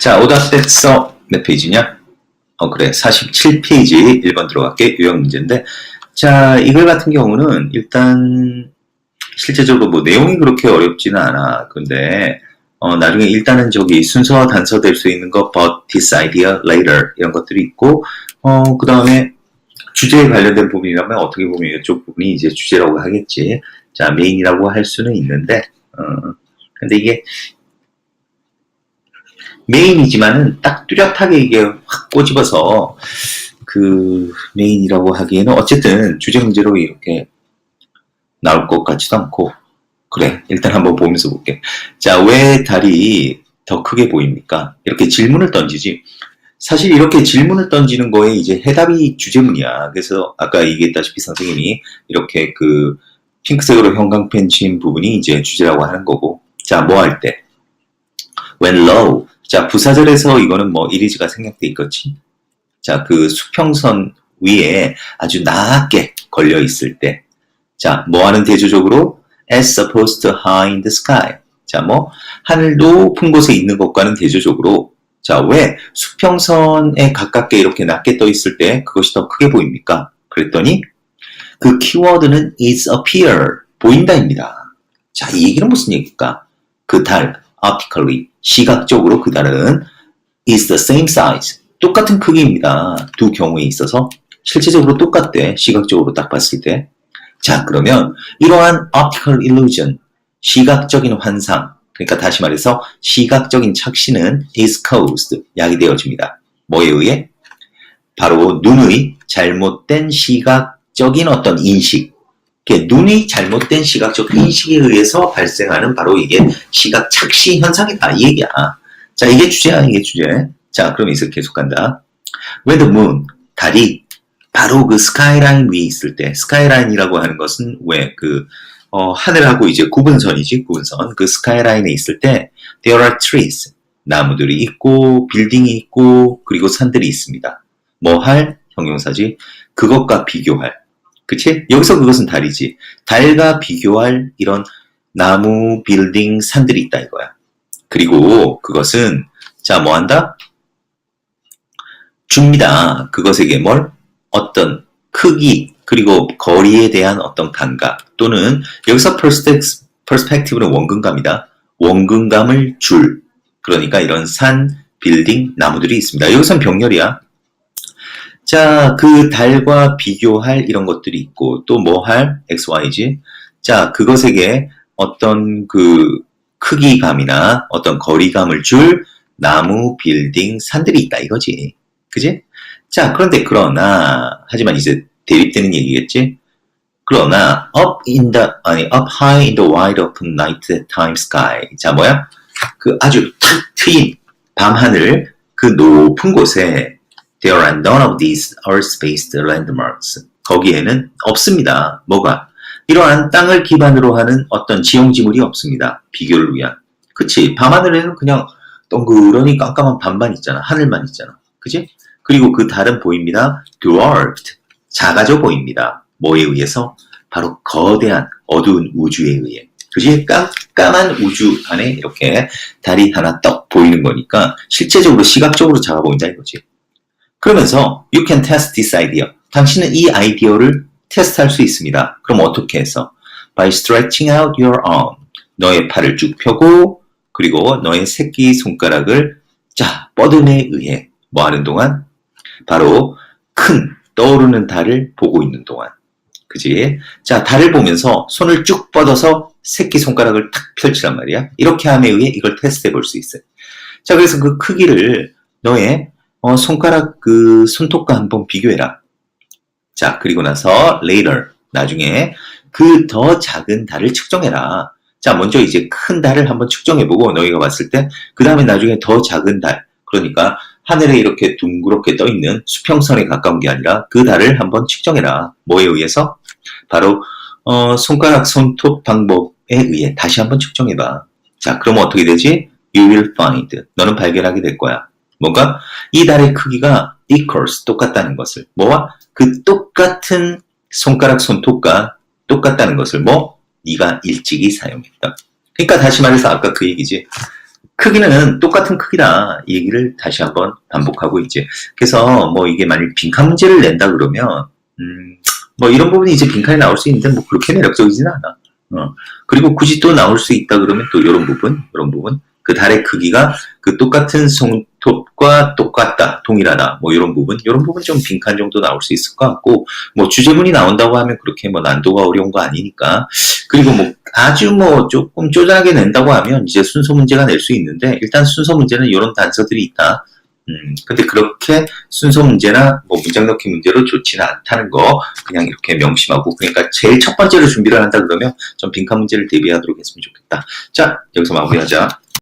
자, 오답됐어. 몇 페이지냐? 어, 그래. 47페이지 1번 들어갈게. 유형 문제인데. 자, 이걸 같은 경우는 일단 실제적으로 뭐 내용이 그렇게 어렵지는 않아. 근데 어, 나중에 일단은 저기 순서 단서 될 수 있는 거 but this idea later 이런 것들이 있고 어, 그 다음에 주제에 관련된 부분이라면 어떻게 보면 이쪽 부분이 이제 주제라고 하겠지. 자, 메인이라고 할 수는 있는데 어, 근데 이게 메인이지만은 딱 뚜렷하게 이게 확 꼬집어서 그 메인이라고 하기에는 어쨌든 주제 문제로 이렇게 나올 것 같지도 않고. 그래 일단 한번 보면서 볼게. 자왜 달이 더 크게 보입니까? 이렇게 질문을 던지지. 사실 이렇게 질문을 던지는 거에 이제 해답이 주제문이야. 그래서 아까 얘기했다시피 선생님이 이렇게 그 핑크색으로 형광펜 친 부분이 이제 주제라고 하는 거고. 자 뭐 할 때? When low 자 부사절에서 이거는 뭐 이리즈가 생략돼 있겠지 자 그 수평선 위에 아주 낮게 걸려 있을 때 자, 뭐 하는 대조적으로? as opposed to high in the sky. 자, 뭐, 하늘 높은 곳에 있는 것과는 대조적으로, 자, 왜 수평선에 가깝게 이렇게 낮게 떠 있을 때 그것이 더 크게 보입니까? 그랬더니, 그 키워드는 is appear, 보인다입니다. 자, 이 얘기는 무슨 얘기일까? 그 달, optically, 시각적으로 그 달은 is the same size, 똑같은 크기입니다. 두 경우에 있어서 실제적으로 똑같대, 시각적으로 딱 봤을 때. 자, 그러면 이러한 optical illusion, 시각적인 환상, 그러니까 다시 말해서 시각적인 착시는 is caused, 야기되어집니다. 뭐에 의해? 바로 눈의 잘못된 시각적인 어떤 인식, 눈이 잘못된 시각적 인식에 의해서 발생하는 바로 이게 시각 착시 현상이다. 이 얘기야. 자, 이게 주제야, 이게 주제. 자, 그럼 이제 계속 간다. When the moon, 달이 바로 그 스카이라인 위에 있을 때 스카이라인이라고 하는 것은 왜 그 어, 하늘하고 이제 구분선이지 구분선 그 스카이라인에 있을 때 there are trees 나무들이 있고 빌딩이 있고 그리고 산들이 있습니다. 뭐 할 형용사지 그것과 비교할 그치? 여기서 그것은 달이지 달과 비교할 이런 나무 빌딩 산들이 있다 이거야. 그리고 그것은 자 뭐 한다? 줍니다. 그것에게 뭘? 어떤 크기 그리고 거리에 대한 어떤 감각 또는 여기서 perspective, perspective는 원근감이다. 원근감을 줄 그러니까 이런 산, 빌딩, 나무들이 있습니다. 여기선 병렬이야. 자, 그 달과 비교할 이런 것들이 있고 또 뭐 할 XYG. 자, 그것에게 어떤 그 크기감이나 어떤 거리감을 줄 나무, 빌딩, 산들이 있다 이거지. 그지? 자, 그런데 그러나, 하지만 이제 대립되는 얘기겠지? 그러나, up in the, 아니, up high in the wide open night time sky. 자, 뭐야? 그 아주 탁 트인 밤하늘, 그 높은 곳에 there are none of these earth-based landmarks. 거기에는 없습니다. 뭐가? 이러한 땅을 기반으로 하는 어떤 지형지물이 없습니다. 비교를 위한. 그치? 밤하늘에는 그냥 동그러니 깜깜한 밤만 있잖아. 하늘만 있잖아. 그치? 그리고 그 달은 보입니다. dwarfed. 작아져 보입니다. 뭐에 의해서? 바로 거대한 어두운 우주에 의해. 그지? 깜깜한 우주 안에 이렇게 달이 하나 떡 보이는 거니까 실제적으로 시각적으로 작아 보인다 이거지. 그러면서 you can test this idea. 당신은 이 아이디어를 테스트할 수 있습니다. 그럼 어떻게 해서? By stretching out your arm. 너의 팔을 쭉 펴고 그리고 너의 새끼 손가락을 자 뻗음에 의해 뭐 하는 동안 바로 큰 떠오르는 달을 보고 있는 동안. 그지? 자, 달을 보면서 손을 쭉 뻗어서 새끼 손가락을 탁 펼치란 말이야. 이렇게 함에 의해 이걸 테스트해 볼 수 있어요. 자, 그래서 그 크기를 너의 어, 손가락 그 손톱과 한번 비교해라. 자, 그리고 나서 later 나중에 그 더 작은 달을 측정해라. 자, 먼저 이제 큰 달을 한번 측정해보고 너희가 봤을 때 그 다음에 나중에 더 작은 달 그러니까 하늘에 이렇게 둥그렇게 떠 있는 수평선에 가까운 게 아니라 그 달을 한번 측정해라. 뭐에 의해서? 바로 어, 손가락 손톱 방법에 의해 다시 한번 측정해봐. 자, 그러면 어떻게 되지? You will find. 너는 발견하게 될 거야. 뭔가 이 달의 크기가 equals 똑같다는 것을 뭐와 그 똑같은 손가락 손톱과 똑같다는 것을 뭐 네가 일찍이 사용했다. 그러니까 다시 말해서 아까 그 얘기지. 크기는 똑같은 크기다. 이 얘기를 다시 한번 반복하고 있지. 그래서 뭐 이게 만약 빈칸 문제를 낸다 그러면, 음, 뭐 이런 부분이 이제 빈칸에 나올 수 있는데 뭐 그렇게 매력적이지는 않아. 어. 그리고 굳이 또 나올 수 있다 그러면 또 이런 부분, 이런 부분. 그 달의 크기가 그 똑같은 손 톱과 똑같다, 동일하다, 뭐 이런 부분, 이런 부분 좀 빈칸 정도 나올 수 있을 것 같고, 뭐 주제문이 나온다고 하면 그렇게 뭐 난도가 어려운 거 아니니까. 그리고 뭐 아주 뭐 조금 쪼잔하게 낸다고 하면 이제 순서 문제가 낼 수 있는데, 일단 순서 문제는 이런 단서들이 있다. 음, 근데 그렇게 순서 문제나 뭐 문장 넣기 문제로 좋지는 않다는 거 그냥 이렇게 명심하고 그러니까 제일 첫 번째로 준비를 한다 그러면 좀 빈칸 문제를 대비하도록 했으면 좋겠다. 자, 여기서 마무리하자.